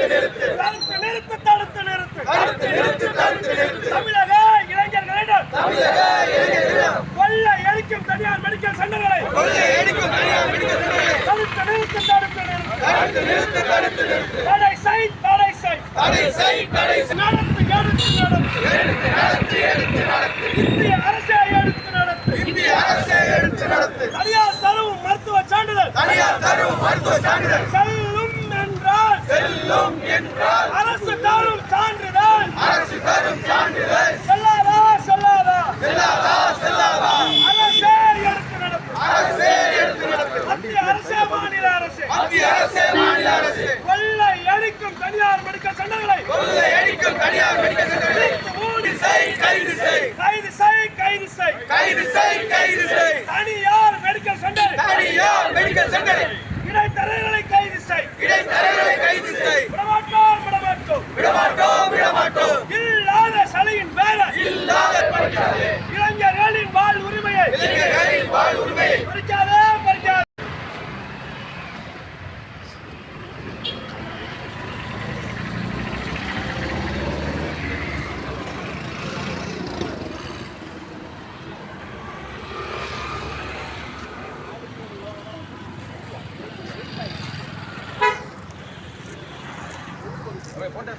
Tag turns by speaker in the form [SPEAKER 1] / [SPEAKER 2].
[SPEAKER 1] தடுத்து நிறுத்து. தடுத்து நிறுத்து தடுத்து நிறுத்து. தடுத்து நிறுத்து தடுத்து நிறுத்து. தமிழக நடத்து நடத்து. இந்திய அரசை எடுத்து நடத்து. இந்திய அரசை எடுத்து மருத்துவ சான்றிதழ். தனியார் தரவும் சான்றிதழ். செல்லும் என்றார் செல்லும் என்றால் அரசு தரும் சான்றிதழ். அரசு தரும் சான்றிதழ். செல்லாதா செல்லாதா? செல்லாதா செல்லாதா? அரசே எடுத்து நடப்பு. அரசே எடுத்து நடப்பு. மத்திய அரசே மாநில அரசு. மத்திய அரசே மாநில அரசு. கொள்ளை அடிக்கும் தனியார் மெடிக்கல் சங்கங்களை கொள்ளை அடிக்கும் தனியார் மெடிக்கல் சங்கங்களை மூடி செய். கைது செய். கைது செய் கைது செய். கைது செய் கைது செய். தனியார் மெடிக்கல் சங்கங்கள் தனியார் மெடிக்கல் சங்கங்கள் இடைத்தர போட்டா